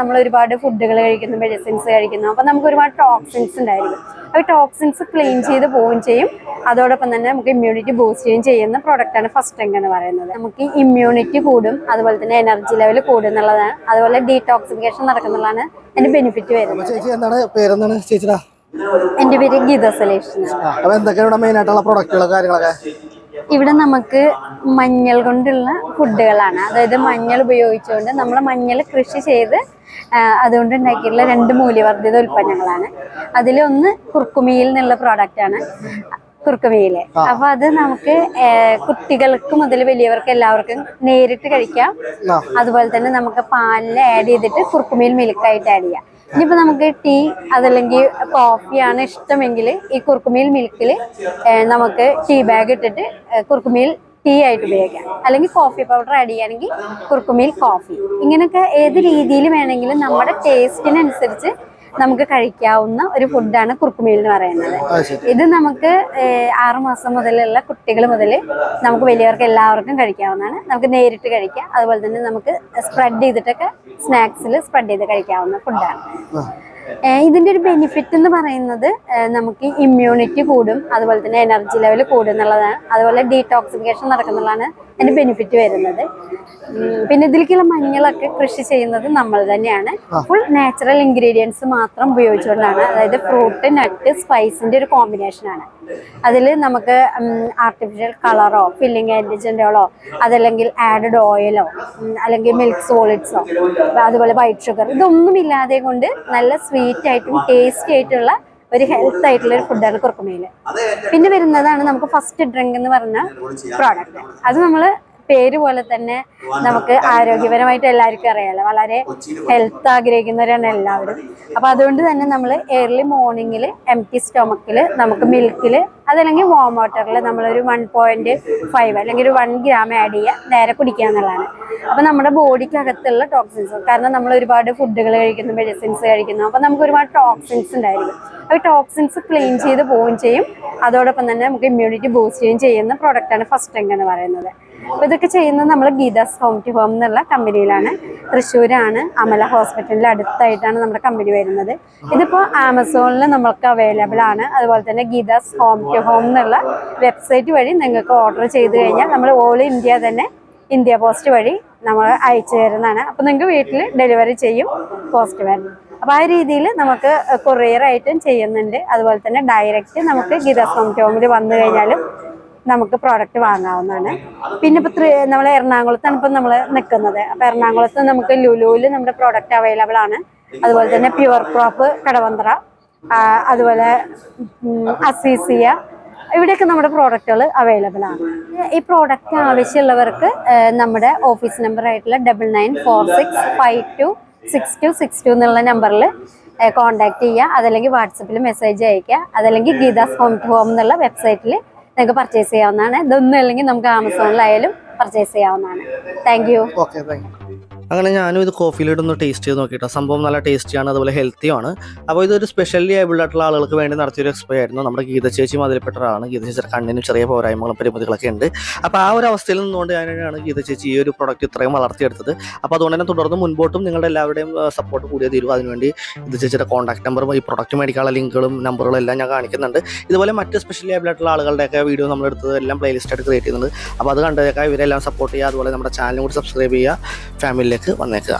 നമ്മൾ ഒരുപാട് ഫുഡുകൾ കഴിക്കുന്നു മെഡിസിൻസ് കഴിക്കുന്നു. അപ്പം നമുക്ക് ഒരുപാട് ടോക്സിൻസ് ഉണ്ടായിരിക്കും അപ്പോൾ ടോക്സിൻസ് ക്ലീൻ ചെയ്ത് പോവുകയും ചെയ്യും. അതോടൊപ്പം തന്നെ നമുക്ക് ഇമ്മ്യൂണിറ്റി ബൂസ്റ്റ് ചെയ്യുകയും ചെയ്യുന്ന പ്രോഡക്റ്റാണ് ഫസ്റ്റ് ടെങ്ക് എന്ന് പറയുന്നത്. നമുക്ക് ഇമ്മ്യൂണിറ്റി കൂടും അതുപോലെ തന്നെ എനർജി ലെവൽ കൂടും എന്നുള്ളതാണ്. അതുപോലെ ഡീടോക്സിഫിക്കേഷൻ നടക്കുന്നതാണ് അതിന്റെ ബെനിഫിറ്റ് വരുന്നത്. ചേച്ചി എന്താണ് പേരെന്താണ് എന്റെ പേര് ഗീത സലേഷ് എന്തൊക്കെയാണ് മെയിൻ ആയിട്ടുള്ള പ്രൊഡക്റ്റുകൾ കാര്യങ്ങളൊക്കെ? ഇവിടെ നമുക്ക് മഞ്ഞൾ കൊണ്ടുള്ള ഫുഡുകളാണ്. അതായത് മഞ്ഞൾ ഉപയോഗിച്ചുകൊണ്ട് നമ്മൾ മഞ്ഞൾ കൃഷി ചെയ്ത് അതുകൊണ്ട് ഉണ്ടാക്കിയിട്ടുള്ള രണ്ട് മൂല്യവർദ്ധിത ഉൽപ്പന്നങ്ങളാണ്. അതിലൊന്ന് കുർക്കുമിയിൽ നിന്നുള്ള പ്രോഡക്റ്റ് ആണ് കുർക്കുമിയിലെ. അപ്പൊ അത് നമുക്ക് കുട്ടികൾക്ക് മുതൽ വലിയവർക്ക് എല്ലാവർക്കും നേരിട്ട് കഴിക്കാം. അതുപോലെ തന്നെ നമുക്ക് പാലിൽ ആഡ് ചെയ്തിട്ട് കുർക്കുമിയിൽ മിൽക്കായിട്ട് ആഡ് ചെയ്യാം. ഇനിയിപ്പോൾ നമുക്ക് ടീ അതല്ലെങ്കിൽ കോഫിയാണ് ഇഷ്ടമെങ്കിൽ ഈ കുർക്കുമിയിൽ മിൽക്കിൽ നമുക്ക് ടീ ബാഗ് ഇട്ടിട്ട് കുർക്കുമിയിൽ ടീ ആയിട്ട് ഉപയോഗിക്കാം. അല്ലെങ്കിൽ കോഫി പൗഡർ ആഡ് ചെയ്യുകയാണെങ്കിൽ കുർക്കുമിയിൽ കോഫി. ഇങ്ങനെയൊക്കെ ഏത് രീതിയിൽ വേണമെങ്കിലും നമ്മുടെ ടേസ്റ്റിനനുസരിച്ച് നമുക്ക് കഴിക്കാവുന്ന ഒരു ഫുഡാണ് കുറുക്കുമീൽ എന്ന് പറയുന്നത്. ഇത് നമുക്ക് ആറുമാസം ആറ് മാസം മുതലുള്ള കുട്ടികൾ മുതൽ നമുക്ക് വലിയവർക്ക് എല്ലാവർക്കും കഴിക്കാവുന്നതാണ്. നമുക്ക് നേരിട്ട് കഴിക്കാം. അതുപോലെ തന്നെ നമുക്ക് സ്പ്രെഡ് ചെയ്തിട്ടൊക്കെ സ്നാക്സിൽ സ്പ്രെഡ് ചെയ്ത് കഴിക്കാവുന്ന ഫുഡാണ് ഇതിന്റെ ഇതിന്റെ ഒരു ബെനിഫിറ്റ് എന്ന് പറയുന്നത് നമുക്ക് ഇമ്മ്യൂണിറ്റി കൂടും അതുപോലെ തന്നെ എനർജി ലെവൽ കൂടും എന്നുള്ളതാണ്. അതുപോലെ ഡീടോക്സിഫിക്കേഷൻ നടക്കുന്നുള്ളതാണ് അതിന്റെ ബെനിഫിറ്റ് വരുന്നത്. പിന്നെ ഇതിലേക്കുള്ള മഞ്ഞളൊക്കെ കൃഷി ചെയ്യുന്നത് നമ്മൾ തന്നെയാണ്. ഫുൾ നാച്ചുറൽ ഇൻഗ്രീഡിയൻസ് മാത്രം ഉപയോഗിച്ചുകൊണ്ടാണ്. അതായത് ഫ്രൂട്ട് നട്ട് സ്പൈസിന്റെ ഒരു കോമ്പിനേഷൻ ആണ്. അതിൽ നമുക്ക് ആർട്ടിഫിഷ്യൽ കളറോ ഫില്ലിംഗ് ആന്റിജന്റുകളോ അതല്ലെങ്കിൽ ആഡഡ് ഓയിലോ അല്ലെങ്കിൽ മിൽക്ക് സോളിഡ്സോ അതുപോലെ വൈറ്റ് ഷുഗർ ഇതൊന്നും ഇല്ലാതെ കൊണ്ട് നല്ല സ്വീറ്റ് ആയിട്ടും ടേസ്റ്റി ആയിട്ടുള്ള ഒരു ഹെൽത്ത് ആയിട്ടുള്ള ഒരു ഫുഡാണ് കുറുക്കുമയിൽ പിന്നെ വരുന്നതാണ് നമുക്ക് ഫസ്റ്റ് ഡ്രിങ്ക് എന്ന് പറഞ്ഞ പ്രോഡക്റ്റ് അത് നമ്മൾ പേര് പോലെ തന്നെ നമുക്ക് ആരോഗ്യപരമായിട്ട് എല്ലാവർക്കും അറിയാലോ. വളരെ ഹെൽത്ത് ആഗ്രഹിക്കുന്നവരാണ് എല്ലാവരും. അപ്പൊ അതുകൊണ്ട് തന്നെ നമ്മൾ ഏർലി മോർണിംഗിൽ എം ടി സ്റ്റൊമക്കിൽ നമുക്ക് മിൽക്കിൽ അതല്ലെങ്കിൽ വോം വാട്ടറിൽ നമ്മളൊരു വൺ പോയിന്റ് ഫൈവ് അല്ലെങ്കിൽ ഒരു വൺ ഗ്രാം ആഡ് ചെയ്യുക നേരെ കുടിക്കുക എന്നുള്ളതാണ്. അപ്പൊ നമ്മുടെ ബോഡിക്കകത്തുള്ള ടോക്സിൻസ് കാരണം നമ്മൾ ഒരുപാട് ഫുഡുകൾ കഴിക്കുന്നു മെഡിസിൻസ് കഴിക്കുന്നു അപ്പൊ നമുക്ക് ഒരുപാട് ടോക്സിൻസ് ഉണ്ടായിരിക്കും. അപ്പോൾ ടോക്സിൻസ് ക്ലീൻ ചെയ്ത് പോവുകയും ചെയ്യും. അതോടൊപ്പം തന്നെ നമുക്ക് ഇമ്മ്യൂണിറ്റി ബൂസ്റ്റ് ചെയ്യുകയും ചെയ്യുന്ന പ്രോഡക്റ്റാണ് ഫസ്റ്റ് ടെങ്ക് എന്ന് പറയുന്നത്. അപ്പോൾ ഇതൊക്കെ ചെയ്യുന്നത് നമ്മൾ ഗീതാസ് ഹോം ടു ഹോം എന്നുള്ള കമ്പനിയിലാണ്. തൃശ്ശൂരാണ്. അമല ഹോസ്പിറ്റലിന്റെ അടുത്തായിട്ടാണ് നമ്മുടെ കമ്പനി വരുന്നത്. ഇതിപ്പോൾ ആമസോണിൽ നമ്മൾക്ക് അവൈലബിൾ ആണ്. അതുപോലെ തന്നെ ഗീതാസ് ഹോം ടു ഹോം എന്നുള്ള വെബ്സൈറ്റ് വഴി നിങ്ങൾക്ക് ഓർഡർ ചെയ്ത് കഴിഞ്ഞാൽ നമ്മൾ ഓൾ ഇന്ത്യ തന്നെ ഇന്ത്യ പോസ്റ്റ് വഴി നമ്മൾ അയച്ചു തരുന്നതാണ്. അപ്പോൾ നിങ്ങൾക്ക് വീട്ടിൽ ഡെലിവറി ചെയ്യും പോസ്റ്റ് വരും. അപ്പോൾ ആ രീതിയിൽ നമുക്ക് കൊറിയർ ആയിട്ടും ചെയ്യുന്നുണ്ട്. അതുപോലെ തന്നെ ഡയറക്റ്റ് നമുക്ക് ഗീതാസ് ഹോം ഹോമിൽ വന്നു കഴിഞ്ഞാലും നമുക്ക് പ്രോഡക്റ്റ് വാങ്ങാവുന്നതാണ്. പിന്നെ ഇപ്പോൾ നമ്മൾ എറണാകുളത്താണ് ഇപ്പം നമ്മൾ നിൽക്കുന്നത് അപ്പോൾ എറണാകുളത്ത് നമുക്ക് ലുലുവിൽ നമ്മുടെ പ്രോഡക്റ്റ് അവൈലബിൾ ആണ്. അതുപോലെ തന്നെ പ്യുവർ ക്രോപ്പ് കടവന്ത്ര അതുപോലെ അസീസിയ ഇവിടെയൊക്കെ നമ്മുടെ പ്രോഡക്റ്റുകൾ അവൈലബിൾ ആണ്. ഈ പ്രോഡക്റ്റ് ആവശ്യമുള്ളവർക്ക് നമ്മുടെ ഓഫീസ് നമ്പർ ആയിട്ടുള്ള double nine four six five two six two six two എന്നുള്ള നമ്പറിൽ കോൺടാക്ട് ചെയ്യുക. അതല്ലെങ്കിൽ വാട്സപ്പിൽ മെസ്സേജ് അയക്കുക അതല്ലെങ്കിൽ ഗീതാസ് ഹോം ടു ഹോം എന്നുള്ള വെബ്സൈറ്റിൽ നിങ്ങൾക്ക് പർച്ചേസ് ചെയ്യാവുന്നതാണ്. ഇതൊന്നും അല്ലെങ്കിൽ നമുക്ക് ആമസോണിലായാലും പർച്ചേസ് ചെയ്യാവുന്നതാണ്. Thank you okay thank you അങ്ങനെ ഞാനും ഇത് കോഫിയിലിട്ടൊന്ന് ടേസ്റ്റ് ചെയ്ത് നോക്കിയിട്ടോ. സംഭവം നല്ല ടേസ്റ്റിയാണ് അതുപോലെ ഹെൽത്തിയാണ് അപ്പോൾ ഇതൊരു സ്പെഷ്യലി ഏബിൾഡ് ആയിട്ടുള്ള ആളുകൾക്ക് വേണ്ടി നടത്തിയൊരു എക്സ്പോ ആയിരുന്നു. നമ്മുടെ ഗീത ചേച്ചി അതിൽപ്പെട്ടതാണ് ഗീത ചേച്ചിയുടെ കണ്ണിനും ചെറിയ പോരായ്മകളും പരിമിതികളൊക്കെ ഉണ്ട്. അപ്പോൾ ആ ഒരു അവസ്ഥയിൽ നിന്നുകൊണ്ട് ഞാനാണ് ഗീത ചേച്ചി ഈ ഒരു പ്രൊഡക്റ്റ് ഇത്രയും വളർത്തിയെടുത്തത്. അപ്പോൾ അതുകൊണ്ട് തന്നെ തുടർന്ന് മുൻപോട്ടും നിങ്ങളുടെ എല്ലാവരുടെയും സപ്പോർട്ട് കൂടിയേ തീരും. അതിനുവേണ്ടി ഗീത ചേച്ചിയുടെ കോൺടാക്ട് നമ്പറും ഈ പ്രൊഡക്റ്റ് മേടിക്കാനുള്ള ലിങ്കുകളും നമ്പറുകളും എല്ലാം ഞാൻ കാണിക്കുന്നുണ്ട്. ഇതുപോലെ മറ്റ് സ്പെഷ്യലി ഏബിൾ ആയിട്ടുള്ള ആളുകളുടെയൊക്കെ വീഡിയോ നമ്മൾ എടുത്തത് എല്ലാം പ്ലേലിസ്റ്റ് ആയിട്ട് ക്രിയേറ്റ് ചെയ്യുന്നുണ്ട്. അപ്പോൾ അത് കണ്ടേക്കാം. ഇവരെല്ലാം സപ്പോർട്ട് ചെയ്യുക. അതുപോലെ നമ്മുടെ ചാനലും കൂടി സബ്സ്ക്രൈബ് ചെയ്യുക. เลยคือวันไหนคือ